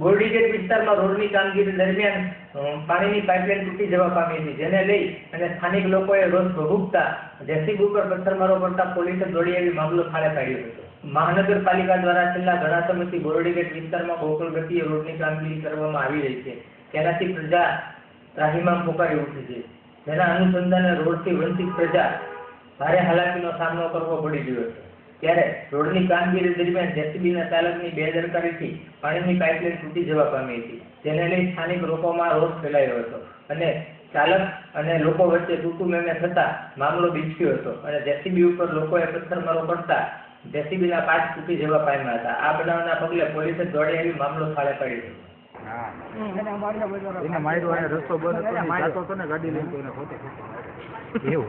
બોરડીગેટ વિસ્તારમાં રોડની કામગીરી દરમિયાન પાણીની પાઇપલાઇન તૂટી જવા પામી હતી જેને લઈ અને સ્થાનિક લોકોએ રોષ ભોગવતા જેસીબી ઉપર પથ્થરમારો કરતા પોલીસે દોડી આવી મામલો થાળે પાડ્યો હતો. મહાનગરપાલિકા દ્વારા છેલ્લા ઘણા સમયથી બોરડીગેટ વિસ્તારમાં ગોકુળ ગતિએ રોડની કામગીરી કરવામાં આવી રહી છે. તેનાથી પ્રજા ત્રાહિમામ પોકારી ઉઠી છે. જેના અનુસંધાને રોડથી વંચિત પ્રજા ભારે હાલાકીનો સામનો કરવો પડી રહ્યો છે ત્યારે રોડની કામગીરી દરમિયાન જેસીબીના ચાલકની બેદરકારીથી પાણીની પાઇપલાઇન તૂટી જવા પામી હતી જેને લઈ સ્થાનિક લોકોમાં રોષ ફેલાયો હતો અને ચાલક અને લોકો વચ્ચે તૂટું મેમે થતા મામલો બીચક્યો હતો અને જેસીબી ઉપર લોકોએ પથ્થરમારો કરતા જેસીબીના પાર્ટ તૂટી જવા પામ્યા હતા. આ બનાવના પગલે પોલીસે દોડી આવી મામલો થાળે પાડ્યો એને માર્યો અને રસ્તો બંધ હતો ને જાતો હતો ને ગાડી લઈને તો એને ખોટે ખોટે એવું.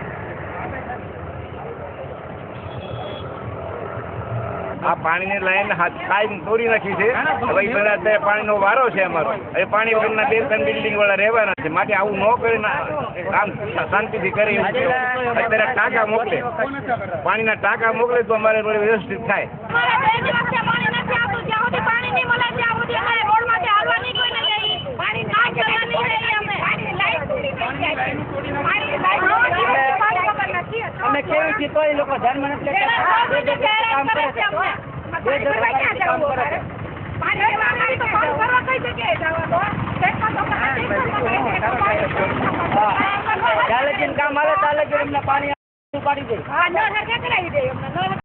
આ પાણીની લાઈન કાયમ તોડી નાખી છે. હવે બધા અત્યારે પાણીનો વારો છે અમારો. એ પાણી વગરના બે ત્રણ બિલ્ડિંગ વાળા રહેવાના છે. માટે આવું ન કરી કામ શાંતિથી કરી અત્યારે ટાંકા મોકલે. પાણીના ટાંકા મોકલે તો અમારે વ્યવસ્થિત થાય. અમારે બે દિવસથી પાણી નથી આવતું. જ્યાં સુધી પાણી નહીં મળે ત્યાં સુધી અમારે રોડમાંથી હાલવા નહીં. કોઈને દઈએ. પાણી ના જવા નહીં દઈએ અમે. કેવી છીએ એ લોકો ધ્યાનમાં નથી કામ કરે છે તો કામ આવે ત્યાં પાણી પાડી દે હા, હાથે કરાવી દે. નળ